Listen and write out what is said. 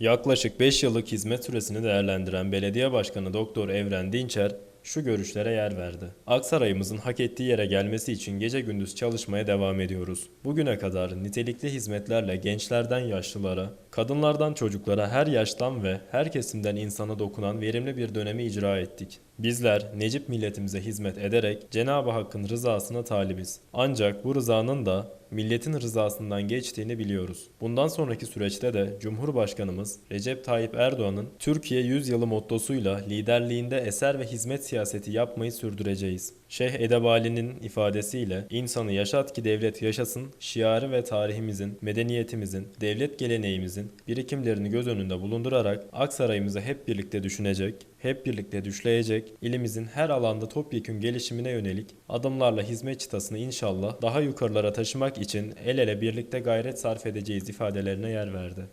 Yaklaşık 5 yıllık hizmet süresini değerlendiren Belediye Başkanı Doktor Evren Dinçer şu görüşlere yer verdi. Aksaray'ımızın hak ettiği yere gelmesi için gece gündüz çalışmaya devam ediyoruz. Bugüne kadar nitelikli hizmetlerle gençlerden yaşlılara, kadınlardan çocuklara her yaştan ve her kesimden insana dokunan verimli bir dönemi icra ettik. Bizler Necip milletimize hizmet ederek Cenab-ı Hakk'ın rızasına talibiz. Ancak bu rızanın da milletin rızasından geçtiğini biliyoruz. Bundan sonraki süreçte de Cumhurbaşkanımız Recep Tayyip Erdoğan'ın Türkiye 100 yılı mottosuyla liderliğinde eser ve hizmet siyaseti yapmayı sürdüreceğiz. Şeyh Edebali'nin ifadesiyle insanı yaşat ki devlet yaşasın şiarı ve tarihimizin, medeniyetimizin, devlet geleneğimizin birikimlerini göz önünde bulundurarak Aksaray'ımızı hep birlikte düşünecek, hep birlikte düşleyecek, ilimizin her alanda topyekün gelişimine yönelik adımlarla hizmet çıtasını inşallah daha yukarılara taşımak için el ele birlikte gayret sarf edeceğiz ifadelerine yer verdi.